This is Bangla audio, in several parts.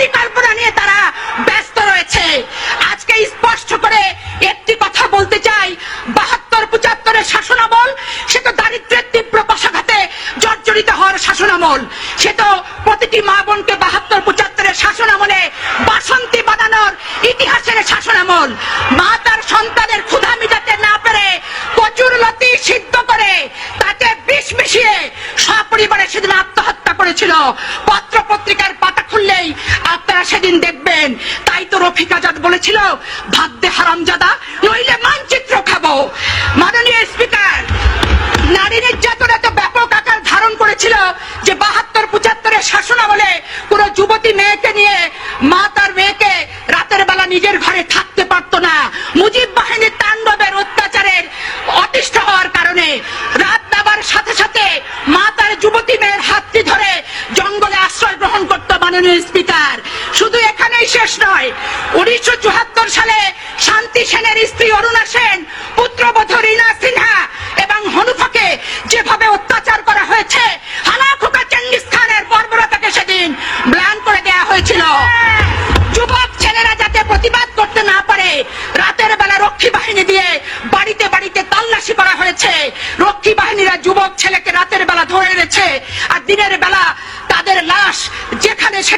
পরিকল্পনা নিয়ে তারা ব্যস্ত রয়েছে। আজকে স্পষ্ট করে একটি কথা বলতে চাই। বাহাত্তর পঁচাত্তরের শাসনামল, সে তো দারিদ্রের তীব্র পশাঘাতে জর্জরিত হওয়ার শাসনামল। সে তো প্রতিটি মা বোনকে বাহাত্তর পঁচাত্তরের শাসনামলে বাসন্তী বানানোর ইতিহাসের শাসনামল। মা তার সন্তানের ক্ষুধা মিটাতে না পেরে কচুর লতি সিদ্ধ করে তাতে বিষ মিশিয়ে সপরিবারে সেদিন আত্মহত্যা করেছিল পত্র পত্রিকার পাতা খুললেই আপনারা সেদিন দেখবেন তাই তো বলেছিল ভাদ্যে হারামজাদা, নইলে মানচিত্র খাব। মাননীয় স্পিকার, নারী নির্যাতন এত ব্যাপক আকার ধারণ করেছিল যে বাহাত্তর, পঁচাত্তরের শাসনামলে কোন যুবতী মেয়েকে নিয়ে মা তার মেয়েকে রাতের বেলা নিজের ঘরে থাকতে পারতো না। মুজিব বাহিনীর তাণ্ডবের অত্যাচারের অতিষ্ঠ হওয়ার কারণে রাত নাবার সাথে সাথে মা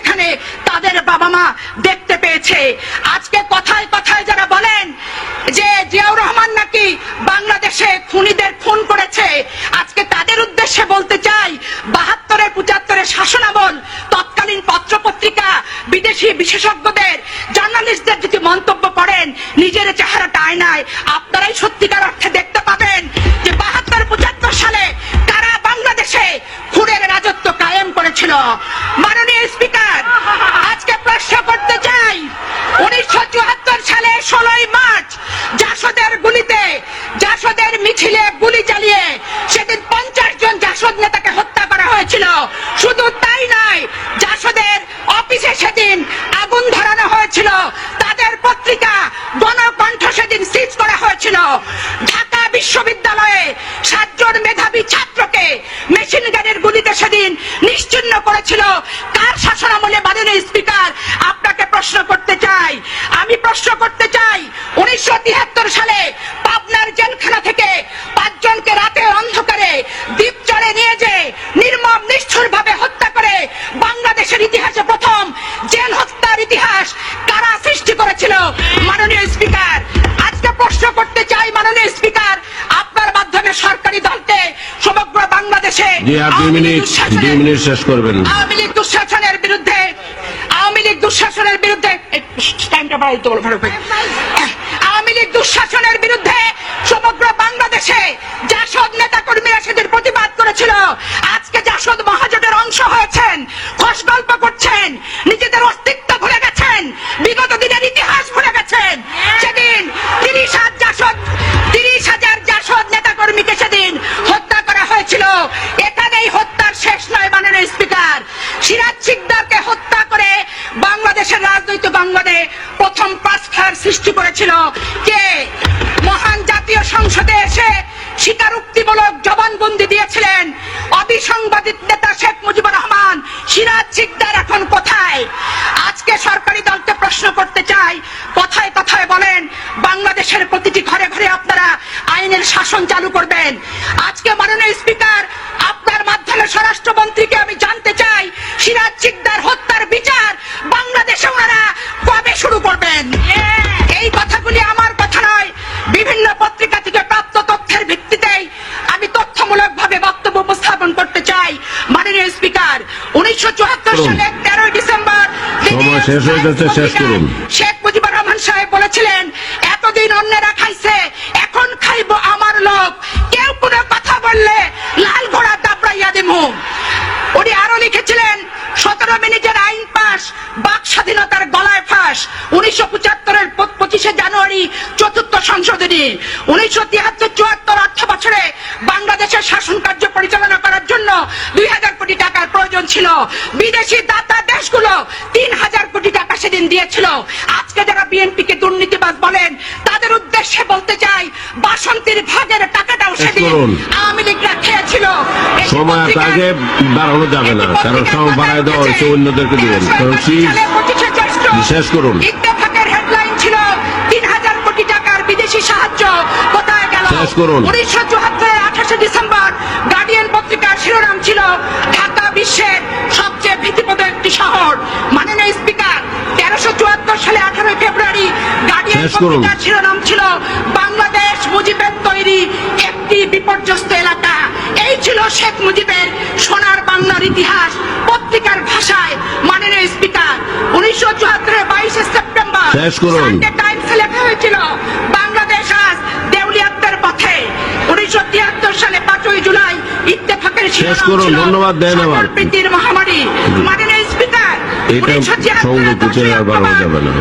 যেখানে তাদের বাবা মা দেখতে পেয়েছে। আজকে কথায় কথায় যারা বলেন যে জিয়াউর রহমান নাকি বাংলাদেশে খুনিদের খুন করেছে, আজকে তাদের উদ্দেশ্যে বলতে চাই ষোলোই মার্চ জাসদের গুলিতে, জাসদের মিছিলে গুলি চালিয়ে সেদিন পঞ্চাশ জন জাসদ নেতাকে হত্যা করা হয়েছিল। শুধু তাই নয়, জাসদের অফিসে সেদিন আগুন ধরানো হয়েছিল। তাদের পত্রিকা গণকণ্ঠ সেদিন সিজ করা হয়েছিল। ঢাকা বিশ্ববিদ্যালয়ে সাতজন মেধাবী ছাত্রকে মেশিন গানের গুলিতে সেদিন নিশ্চিন্ন করেছিল। কার শাসনামলে মাননীয় স্পিকার। আপনাকে প্রশ্ন করতে চাই। আমি প্রশ্ন করতে চাই উনিশশো তিয়াত্তর সালে পাবনার জেলখানা থেকে পাঁচজনকে রাতের অন্ধকারে দ্বীপ চড়ে নিয়ে যে নির্মম নিষ্ঠুর ভাবে হত্যা করে বাংলাদেশের ইতিহাসে প্রথম জেল হত্যার ইতিহাস কারা সৃষ্টি করেছিল? মাননীয় স্পিকার আজকে প্রশ্ন করতে চাই মাননীয় স্পিকার আপনার মাধ্যমে সরকারি দলকে সমগ্র বাংলাদেশে জি আর দুই আওয়ামী লীগ মিনিট দুঃশাসনের- দুই মিনিট শেষ করবেন আওয়ামী লীগ দুঃশাসনের বিরুদ্ধে আওয়ামী লীগ দুঃশাসনের বিরুদ্ধে। আওয়ামী লীগ দুঃশাসনের বিরুদ্ধে সমগ্র বাংলাদেশে জাসদ নেতা কর্মীরা সেদিন প্রতিবাদ করেছিল আজকে জাসদ মহাজোটের অংশ হয়েছেন কে মহান জাতীয় সংসদে এসে স্বীকারোক্তিমূলক জবানবন্দি দিয়েছিলেন? অবিসংবাদিত নেতা শেখ মুজিবুর রহমান, সিরাজ সিকদার এখন কোথায়? আজকে সরকারি দলকে প্রশ্ন করতে চাই, কথায় কথায় বলেন, বাংলাদেশের প্রতিটি ঘরে ঘরে আপনারা আইনের শাসন চালু করবেন। আজকে মাননীয় স্পিকার, আপনার মাধ্যমে স্বরাষ্ট্রমন্ত্রীকে আমি জানতে চাই, সিরাজ সিকদার উনিশশো চুয়াত্তর সালের তেরোই ডিসেম্বর শেষ হয়ে যাচ্ছে, শেষ করুন। শেখ মুজিবুর রহমান সাহেব বলেছিলেন এতদিন অন্যেরা খাইছে এখন খাইবো আমার লোক। কেউ কোনো কথা বললে লাল ঘোড়া দাপড়াইয়া দিমু। উনি আরও লিখেছিলেন সতেরো মিনিটের আইন পাশ বাক স্বাধীনতার গলায় ফাঁস। উনিশশো পঁচাত্তরের পঁচিশে জানুয়ারি চতুর্থ সংশোধনী। উনিশশো তিয়াত্তর চুয়াত্তর অর্থ বছরে বাংলাদেশের শাসন কার্য পরিচালনা করার জন্য দুই হাজার কোটি টাকার ছিল বিদেশি দাতা দেশগুলো তিন হাজার কোটি টাকা সেদিন দিয়েছিল আজকে যারা বিএনপি কে দুর্নীতিবাজ বলেন তাদের উদ্দেশ্যে বলতে চাই বাসন্তীর ভাগের টাকাটাও সেদিন। আওয়ামী লীগরা খেয়েছিল সময় আগে বাড়ানো যাবে না কারণ সময় বাড়ায় দেওয়া হয়েছে অন্যদেরকে দিবেন কারণ শেষ করুন। হেডলাইন ছিল তিন হাজার কোটি টাকার বিদেশি সাহায্য কোথায় গেল। উনিশশো আঠাশে ডিসেম্বর গার্ডিয়ান পত্রিকার শিরোনাম ছিল ঢাকা বিশ্বের সবচেয়ে ভীতিপ্রদ একটি শহর। মাননীয় স্পিকার তেরোশো চুয়াত্তর সালে আঠারোই ফেব্রুয়ারি গার্ডিয়ান পত্রিকার শিরোনাম ছিল বাংলাদেশ মুজিবের তৈরি একটি বিপর্যস্ত এলাকা। এই ছিল শেখ মুজিবের সোনার বাংলার ইতিহাস পত্রিকার ভাষায়। মাননীয় স্পিকার উনিশশো চুয়াত্তরের বাইশে সেপ্টেম্বর শিরোনাম করুন। ধন্যবাদ দেন আমার প্রীতির মহামারী মাননীয় স্পিকার এটা 1976 সংযুক্ত আর বাড়ানো যাবে না।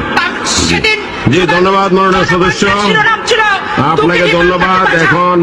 জি, ধন্যবাদ, মাননীয় সদস্য। আপনাকে ধন্যবাদ এখন